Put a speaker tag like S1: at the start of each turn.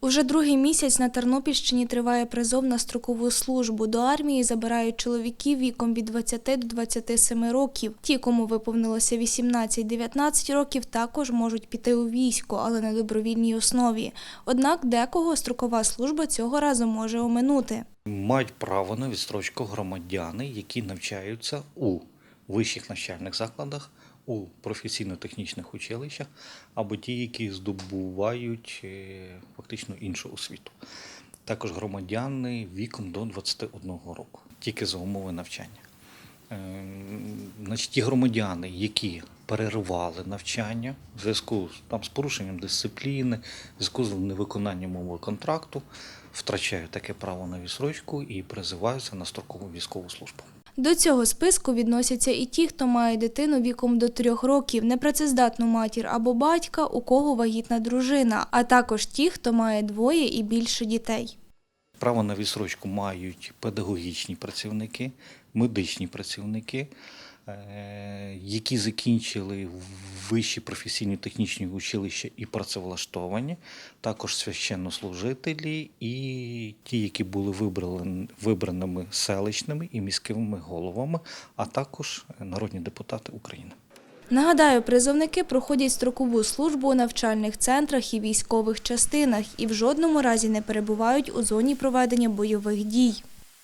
S1: Уже другий місяць на Тернопільщині триває призов на строкову службу. До армії забирають чоловіків віком від 20 до 27 років. Ті, кому виповнилося 18-19 років, також можуть піти у військо, але на добровільній основі. Однак декого строкова служба цього разу може оминути.
S2: Мають право на відстрочку громадяни, які навчаються у вищих навчальних закладах, у професійно-технічних училищах або ті, які здобувають е, фактично іншу освіту. Також громадяни віком до 21 року, тільки за умови навчання. Е, Значить, ті громадяни, які перервали навчання в зв'язку там, з порушенням дисципліни, в зв'язку з невиконанням умови контракту, втрачають таке право на відсрочку і призиваються на строкову військову службу.
S1: До цього списку відносяться і ті, хто має дитину віком до трьох років, непрацездатну матір або батька, у кого вагітна дружина, а також ті, хто має двоє і більше дітей.
S2: Право на відсрочку мають педагогічні працівники, медичні працівники, які закінчили вищі професійні технічні училища і працевлаштовані, також священнослужителі і ті, які були вибрали- вибраними селищними і міськими головами, а також народні депутати України.
S1: Нагадаю, призовники проходять строкову службу у навчальних центрах і військових частинах і в жодному разі не перебувають у зоні проведення бойових дій.